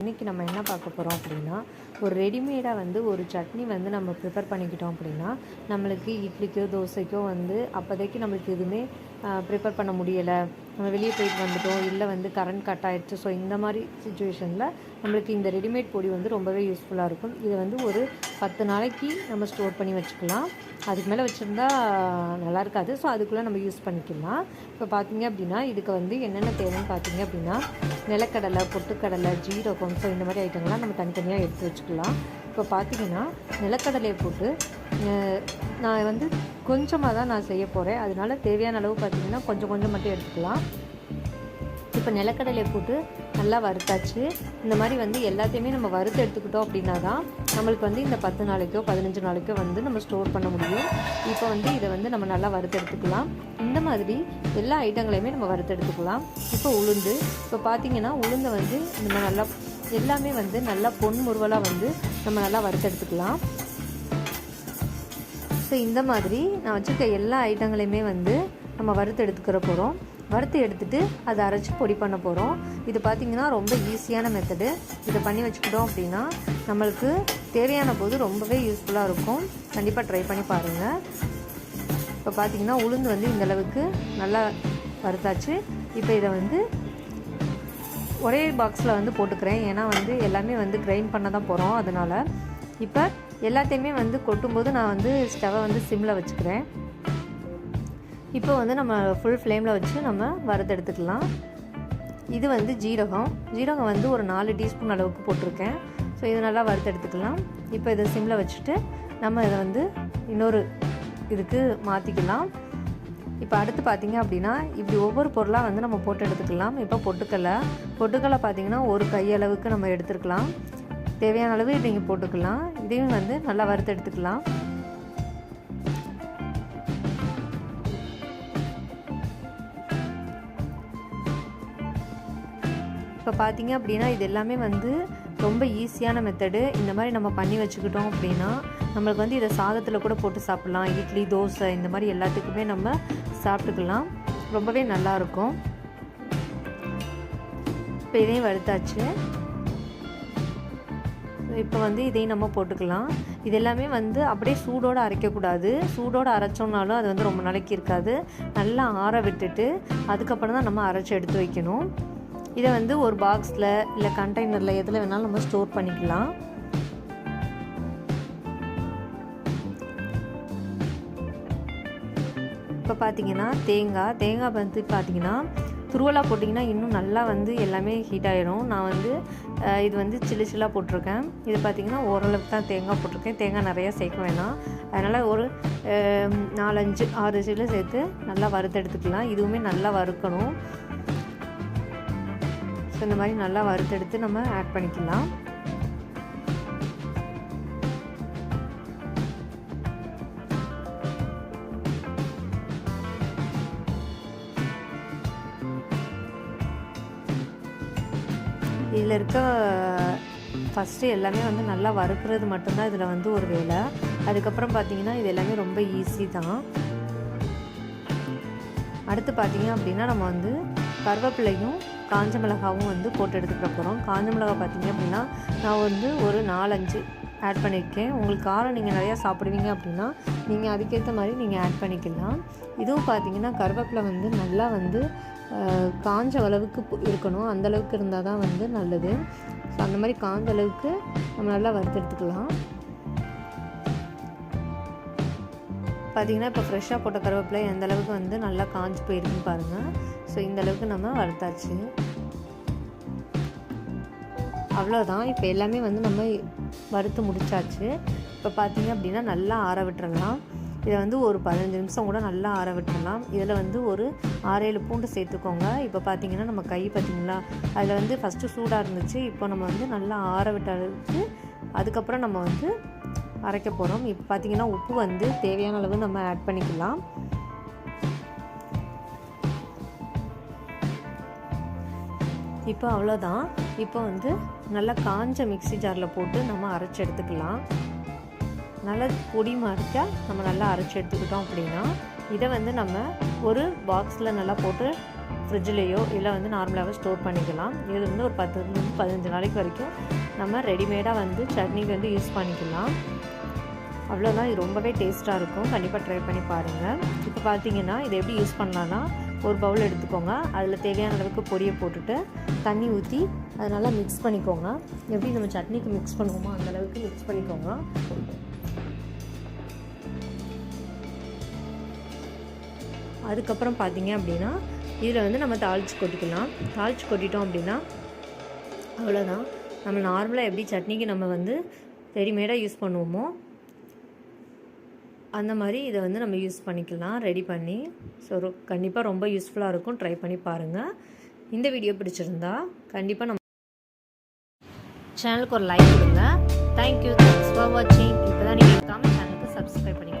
இன்றைக்கி நம்ம என்ன பார்க்க போகிறோம் அப்படின்னா ஒரு ரெடிமேடாக வந்து ஒரு சட்னி வந்து நம்ம ப்ரிப்பேர் பண்ணிக்கிட்டோம் அப்படின்னா நம்மளுக்கு இட்லிக்கோ தோசைக்கோ வந்து அப்போதைக்கு நம்மளுக்கு எதுவுமே ப்ரிப்பேர் பண்ண முடியலை. நம்ம வெளியே போயிட்டு வந்துட்டோம் இல்லை வந்து கரண்ட் கட் ஆகிடுச்சு ஸோ இந்த மாதிரி சுச்சுவேஷனில் நம்மளுக்கு இந்த ரெடிமேட் பொடி வந்து ரொம்பவே யூஸ்ஃபுல்லாக இருக்கும். இதை வந்து ஒரு பத்து நாளைக்கு நம்ம ஸ்டோர் பண்ணி வச்சுக்கலாம். அதுக்கு மேலே வச்சுருந்தா நல்லா இருக்காது. ஸோ அதுக்குள்ளே நம்ம யூஸ் பண்ணிக்கலாம். இப்போ பார்த்தீங்க அப்படின்னா இதுக்கு வந்து என்னென்ன தேவைன்னு பார்த்தீங்க அப்படின்னா நிலக்கடலை பொட்டுக்கடலை ஜீரகம் ஸோ இந்த மாதிரி ஐட்டங்கள்லாம் நம்ம தனித்தனியாக எடுத்து வச்சுக்கலாம். இப்போ பார்த்தீங்கன்னா நிலக்கடலையை போட்டு நான் வந்து கொஞ்சமாக தான் நான் செய்ய போகிறேன் அதனால தேவையான அளவு பார்த்தீங்கன்னா கொஞ்சம் கொஞ்சம் மட்டும் எடுத்துக்கலாம். இப்போ நிலக்கடலையை போட்டு நல்லா வறுத்தாச்சு. இந்த மாதிரி வந்து எல்லாத்தையுமே நம்ம வறுத்து எடுத்துக்கிட்டோம் அப்படின்னா தான் நம்மளுக்கு வந்து இந்த பத்து நாளைக்கோ பதினஞ்சு நாளைக்கோ வந்து நம்ம ஸ்டோர் பண்ண முடியும். இப்போ வந்து இதை வந்து நம்ம நல்லா வறுத்து எடுத்துக்கலாம். இந்த மாதிரி எல்லா ஐட்டங்களையுமே நம்ம வறுத்து எடுத்துக்கலாம். இப்போ உளுந்து இப்போ பார்த்தீங்கன்னா உளுந்தை வந்து நம்ம நல்லா எல்லாமே வந்து நல்லா பொன் முருவலாக வந்து நம்ம நல்லா வறுத்து எடுத்துக்கலாம். ஸோ இந்த மாதிரி நான் வச்சுருக்க எல்லா ஐட்டங்களையுமே வந்து நம்ம வறுத்து எடுத்துக்கிற போகிறோம் வறுத்து எடுத்துகிட்டு அதை அரைச்சி பொடி பண்ண போகிறோம் இது பார்த்திங்கன்னா ரொம்ப ஈஸியான மெத்தடு இதை பண்ணி வச்சுக்கிட்டோம் அப்படின்னா நம்மளுக்கு தேவையான போது ரொம்பவே யூஸ்ஃபுல்லாக இருக்கும். கண்டிப்பாக ட்ரை பண்ணி பாருங்கள் இப்போ பார்த்திங்கன்னா உளுந்து வந்து இந்த அளவுக்கு நல்லா வறுத்தாச்சு. இப்போ இதை வந்து ஒரே பாக்ஸில் வந்து போட்டுக்கிறேன். ஏன்னா வந்து எல்லாமே வந்து கிரைண்ட் பண்ண தான் போகிறோம் அதனால் இப்போ எல்லாத்தையுமே வந்து கொட்டும்போது நான் வந்து ஸ்டவை வந்து சிம்மில் வச்சுக்கிறேன். இப்போ வந்து நம்ம ஃபுல் ஃப்ளேமில் வச்சு நம்ம வறுத்தெடுத்துக்கலாம் இது வந்து ஜீரகம். ஜீரகம் வந்து ஒரு நாலு டீஸ்பூன் அளவுக்கு போட்டிருக்கேன். ஸோ இது நல்லா வறுத்தெடுத்துக்கலாம் இப்போ இதை சிம்மில் வச்சுட்டு நம்ம இதை வந்து இன்னொரு இதுக்கு மாற்றிக்கலாம் இப்போ அடுத்து பார்த்தீங்க அப்படின்னா இப்படி ஒவ்வொரு பொருளாக வந்து நம்ம போட்டு எடுத்துக்கலாம். இப்போ பொட்டுக்கலை பொட்டுக்கலை பார்த்தீங்கன்னா ஒரு கையளவுக்கு நம்ம எடுத்துருக்கலாம். தேவையான அளவு நீங்கள் போட்டுக்கலாம். இதையும் வந்து நல்லா வறுத்து எடுத்துக்கலாம். இப்போ பார்த்தீங்க அப்படின்னா இது எல்லாமே வந்து ரொம்ப ஈஸியான மெத்தடு இந்த மாதிரி நம்ம பண்ணி வச்சுக்கிட்டோம் அப்படின்னா நம்மளுக்கு வந்து இதை சாதத்தில் கூட போட்டு சாப்பிட்லாம். இட்லி தோசை இந்த மாதிரி எல்லாத்துக்குமே நம்ம சாப்பிட்டுக்கலாம். ரொம்பவே நல்லாயிருக்கும் இப்போ இதையும் வறுத்தாச்சு. இப்போ வந்து இதையும் நம்ம போட்டுக்கலாம். இது எல்லாமே வந்து அப்படியே சூடோடு அரைக்கக்கூடாது. சூடோடு அரைச்சோம்னாலும் அது வந்து ரொம்ப நாளைக்கு இருக்காது. நல்லா ஆற விட்டுட்டு அதுக்கப்புறம் தான் நம்ம அரைச்சி எடுத்து வைக்கணும். இதை வந்து ஒரு பாக்ஸில் இல்லை கண்டெய்னரில் எதில் வேணாலும் நம்ம ஸ்டோர் பண்ணிக்கலாம். இப்போ பார்த்தீங்கன்னா தேங்காய் தேங்காய் வந்து பார்த்தீங்கன்னா துருவலாக போட்டிங்கன்னா இன்னும் நல்லா வந்து எல்லாமே ஹீட் ஆயிரும். நான் வந்து இது வந்து சில்லு சில்லாக போட்டிருக்கேன். இது பார்த்தீங்கன்னா ஓரளவுக்கு தான் தேங்காய் போட்டிருக்கேன். தேங்காய் நிறையா சேர்க்க வேணாம். அதனால் ஒரு நாலஞ்சு ஆறு சில்லு சேர்த்து நல்லா வறுத்து எடுத்துக்கலாம். இதுவுமே நல்லா வறுக்கணும். ஸோ இந்த மாதிரி நல்லா வறுத்தெடுத்து நம்ம ஆட் பண்ணிக்கலாம். இதில் இருக்க uh, ஃபஸ்ட்டு எல்லாமே வந்து நல்லா வறுக்கிறது மட்டும்தான் இதில் வந்து ஒரு வேலை. அதுக்கப்புறம் பார்த்தீங்கன்னா இது எல்லாமே ரொம்ப ஈஸி தான். அடுத்து பார்த்தீங்க அப்படின்னா நம்ம வந்து கருவேப்பிலையும் காஞ்ச மிளகாவும் வந்து போட்டு எடுத்துக்கிற போகிறோம் காஞ்ச மிளகா பார்த்தீங்க அப்படின்னா நான் வந்து ஒரு நாலஞ்சு ஆட் பண்ணியிருக்கேன். உங்களுக்கு காரம் நீங்கள் நிறையா சாப்பிடுவீங்க அப்படின்னா நீங்கள் அதுக்கேற்ற மாதிரி நீங்கள் ஆட் பண்ணிக்கலாம். இதுவும் பார்த்தீங்கன்னா கருவேப்பிலை வந்து நல்லா வந்து காஞ்ச அளவுக்கு இருக்கணும். அந்தளவுக்கு இருந்தால் தான் வந்து நல்லது. ஸோ அந்த மாதிரி காஞ்ச அளவுக்கு நம்ம நல்லா வறுத்தெடுத்துக்கலாம் பார்த்தீங்கன்னா இப்போ ஃப்ரெஷ்ஷாக போட்ட கருவேப்பிலை எந்த அளவுக்கு வந்து நல்லா காஞ்சி போயிருக்குன்னு பாருங்கள் ஸோ இந்த அளவுக்கு நம்ம வறுத்தாச்சு அவ்வளோதான் இப்போ எல்லாமே வந்து நம்ம வறுத்து முடிச்சாச்சு. இப்போ பார்த்தீங்க அப்படின்னா நல்லா ஆற விட்டுறலாம். இதை வந்து ஒரு பதினஞ்சு நிமிஷம் கூட நல்லா ஆற விட்டுறலாம். இதில் வந்து ஒரு ஆறேழு பூண்டு சேர்த்துக்கோங்க. இப்போ பார்த்தீங்கன்னா நம்ம கை பார்த்தீங்களா அதில் வந்து ஃபஸ்ட்டு சூடாக இருந்துச்சு. இப்போ நம்ம வந்து நல்லா ஆற விட்ட அளவுக்கு அதுக்கப்புறம் நம்ம வந்து அரைக்க போகிறோம் இப்போ பார்த்தீங்கன்னா உப்பு வந்து தேவையான அளவு நம்ம ஆட் பண்ணிக்கலாம். இப்போ அவ்வளோதான். இப்போ வந்து நல்லா காஞ்ச மிக்ஸி ஜாரில் போட்டு நம்ம அரைச்சி எடுத்துக்கலாம். நல்லா பொடி மாதிரிக்கா நம்ம நல்லா அரைச்சி எடுத்துக்கிட்டோம் அப்படின்னா இதை வந்து நம்ம ஒரு பாக்ஸில் நல்லா போட்டு ஃப்ரிட்ஜ்லேயோ இல்லை வந்து நார்மலாகவே ஸ்டோர் பண்ணிக்கலாம். இது வந்து ஒரு பத்து பதினஞ்சு நாளைக்கு வரைக்கும் நம்ம ரெடிமேடாக வந்து சட்னிக்கு வந்து யூஸ் பண்ணிக்கலாம். அவ்வளோதான். இது ரொம்பவே டேஸ்ட்டாக இருக்கும். கண்டிப்பாக ட்ரை பண்ணி பாருங்கள் இப்போ பார்த்தீங்கன்னா இதை எப்படி யூஸ் பண்ணலான்னா ஒரு பவுல் எடுத்துக்கோங்க. அதில் தேவையான அளவுக்கு பொடியை போட்டுட்டு தண்ணி ஊற்றி அதை நல்லா மிக்ஸ் பண்ணிக்கோங்க. எப்படி நம்ம சட்னிக்கு மிக்ஸ் பண்ணுவோமோ அந்தளவுக்கு மிக்ஸ் பண்ணிக்கோங்க. அதுக்கப்புறம் பார்த்தீங்க அப்படின்னா இதில் வந்து நம்ம தாளித்து கொட்டிக்கலாம். தாளித்து கொட்டிட்டோம் அப்படின்னா அவ்வளோதான் நம்ம நார்மலாக எப்படி சட்னிக்கு நம்ம வந்து ரெடிமேடாக யூஸ் பண்ணுவோமோ அந்த மாதிரி இதை வந்து நம்ம யூஸ் பண்ணிக்கலாம் ரெடி பண்ணி. ஸோ கண்டிப்பாக ரொம்ப யூஸ்ஃபுல்லாக இருக்கும். ட்ரை பண்ணி பாருங்கள் இந்த வீடியோ பிடிச்சிருந்தா கண்டிப்பாக நம்ம சேனலுக்கு ஒரு லைக் கொடுங்க. தேங்க்யூ தேங்க்ஸ் ஃபார் வாட்சிங் இப்போ தான் நீங்கள் இருக்காமல் சேனலுக்கு சப்ஸ்கிரைப் பண்ணிக்கோங்க.